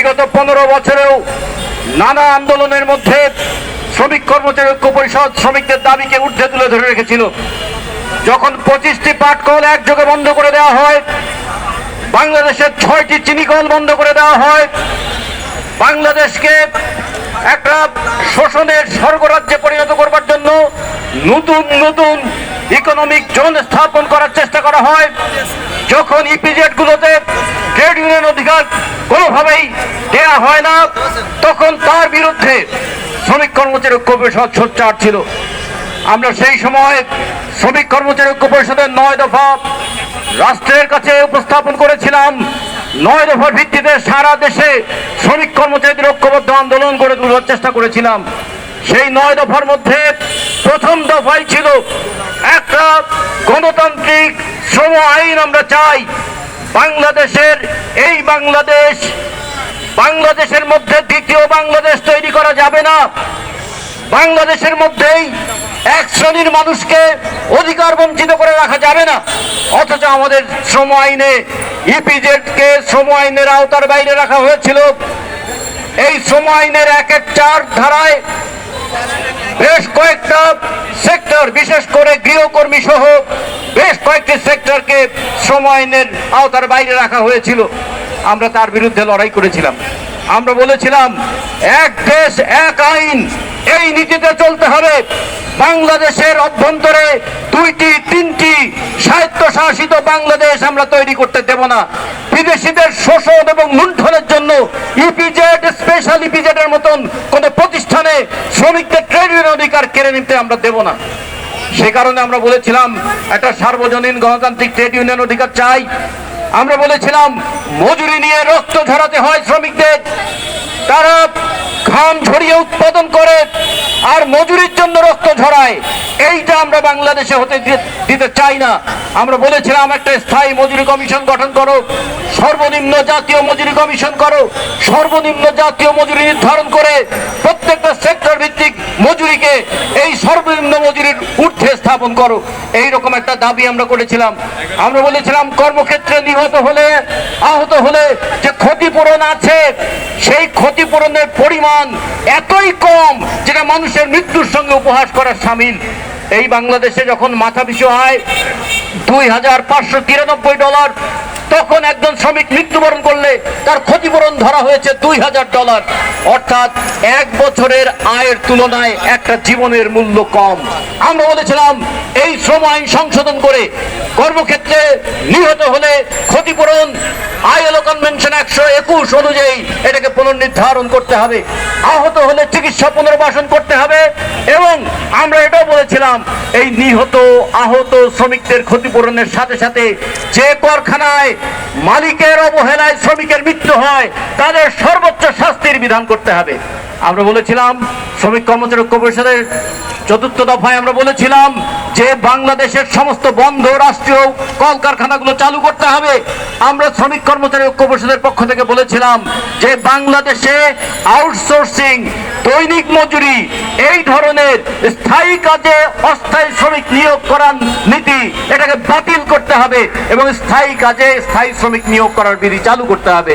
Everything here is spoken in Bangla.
বিগত পনেরো বছরেও নানা আন্দোলনের মধ্যে শ্রমিক কর্মচারী ঐক্য পরিষদ শ্রমিকদের দাবিকে ঊর্ধ্বে তুলে ধরে রেখেছিল। যখন পঁচিশটি পাটকল একযোগে বন্ধ করে দেওয়া হয়, বাংলাদেশের ছয়টি চিনিকল বন্ধ করে দেওয়া হয়, বাংলাদেশকে একটা শোষণের স্বর্গরাজ্যে পরিণত করবার জন্য নতুন নতুন ইকোনমিক জোন স্থাপন করার চেষ্টা করা হয়। যখন ইপিজেড গুলোতে ট্রেড ইউনিয়ন অধিকার কোনোভাবেই দেয়া হয় না। তখন তার বিরুদ্ধে শ্রমিক কর্মচারী ঐক্য পরিষদ সোচ্চার ছিল। আমরা সেই সময় শ্রমিক কর্মচারী ঐক্য পরিষদের নয় দফা রাষ্ট্রের কাছে উপস্থাপন করেছিলাম। নয় দফার ভিত্তিতে সারা দেশে শ্রমিক কর্মচারীদের ঐক্যবদ্ধ আন্দোলন করে তোলার চেষ্টা করেছিলাম। সেই নয় দফার মধ্যে প্রথম দফাই ছিল একটা গণতান্ত্রিক শ্রম আইন আমরা চাই। বাংলাদেশের, এই বাংলাদেশ, বাংলাদেশের মধ্যে দ্বিতীয় বাংলাদেশ তৈরি করা যাবে না। বাংলাদেশের মধ্যেই এক শ্রেণির মানুষকে অধিকার বঞ্চিত করে রাখা যাবে না। অথচ আমাদের শ্রম আইনে ইপিজেড কে শ্রম আইনের আওতার বাইরে রাখা হয়েছিল। এই শ্রম আইনের একের চার ধারায় বেশ কয়েকটা সেক্টর, বিশেষ করে গৃহকর্মী সহ কয়েকটি সেক্টরকে শ্রম আইনের আওতার বাইরে রাখা হয়েছিল। আমরা তার বিরুদ্ধে লড়াই করেছিলাম। আমরা বলেছিলাম, এক দেশ, এক আইন, এই নীতিতে চলতে হবে। বাংলাদেশের অভ্যন্তরে দুইটি, তিনটি স্বায়ত্তশাসিত বাংলাদেশ আমরা তৈরি করতে দেব না। বিদেশিদের শোষণ এবং লুণ্ঠনের জন্য ইপিজেড স্পেশাল ইপিজেডের মতন কোন প্রতিষ্ঠানে শ্রমিকদের ট্রেড অধিকার কেড়ে নিতে আমরা দেব না। সে কারণে আমরা বলেছিলাম, একটা সার্বজনীন গণতান্ত্রিক ট্রেড ইউনিয়ন অধিকার চাই। আমরা বলেছিলাম, মজুরি নিয়ে রক্ত ঝরাতে হয় শ্রমিকদের। তারা ঘাম ঝরিয়ে উৎপাদন করে আর মজুরির জন্য রক্ত ঝরায়। এইটা আমরা বাংলাদেশে হতে দিতে চাই না। আমরা বলেছিলাম, একটা স্থায়ী মজুরি কমিশন গঠন করো, সর্বনিম্ন জাতীয় মজুরি কমিশন করো, সর্বনিম্ন জাতীয় মজুরি নির্ধারণ করে প্রত্যেকটা সেক্টর ভিত্তিক মজুরিকে এই সর্বনিম্ন মজুরির ঊর্ধ্বে স্থাপন করো। এই রকম একটা দাবি আমরা করেছিলাম। আমরা বলেছিলাম, কর্মক্ষেত্রে নিহত হলে, আহত হলে যে ক্ষতিপূরণ আছে, সেই ক্ষতিপূরণের পরিমাণ এতই কম যেটা মানুষের মৃত্যুর সঙ্গে উপহাস করার সামিল। এই বাংলাদেশে যখন মাথা পিছু হয়, দুই হাজার পাঁচশো তিরানব্বই ডলার তখন একজন শ্রমিক মৃত্যুবরণ করলে তার ক্ষতিপূরণ ধরা হয়েছে দুই হাজার ডলার। অর্থাৎ এক বছরের আয়ের তুলনায় একটা জীবনের মূল্য কম। আমরা বলেছিলাম, এই শ্রম আইন সংশোধন করে কর্মক্ষেত্রে নিহত হলে ক্ষতিপূরণ আইএলও কনভেনশন একশো একুশ অনুযায়ী এটাকে পুনর্নির্ধারণ করতে হবে। আহত হলে চিকিৎসা পুনর্বাসন করতে হবে এবং আমরা এটাও বলেছিলাম, এই নিহত, আহত শ্রমিকদের ক্ষতিপূরণের সাথে সাথে যে কারখানায় মালিকের অবহেলায় শ্রমিকের মৃত্যু হয়, তাদের সর্বোচ্চ শাস্তির বিধান করতে হবে। আমরা বলেছিলাম, শ্রমিক কর্মচারী ঐক্য পরিষদের চতুর্থ দফায় আমরা বলেছিলাম যে বাংলাদেশের সমস্ত বন্ধ রাষ্ট্রীয় কলকারখানাগুলো চালু করতে হবে। আমরা শ্রমিক কর্মচারী ঐক্য পরিষদের পক্ষ থেকে বলেছিলাম যে বাংলাদেশে আউটসোর্সিং দৈনিক মজুরি, এই ধরনের স্থায়ী কাজে অস্থায়ী শ্রমিক নিয়োগ করার নীতি এটাকে বাতিল করতে হবে এবং স্থায়ী কাজে স্থায়ী শ্রমিক নিয়োগ করার বিধি চালু করতে হবে।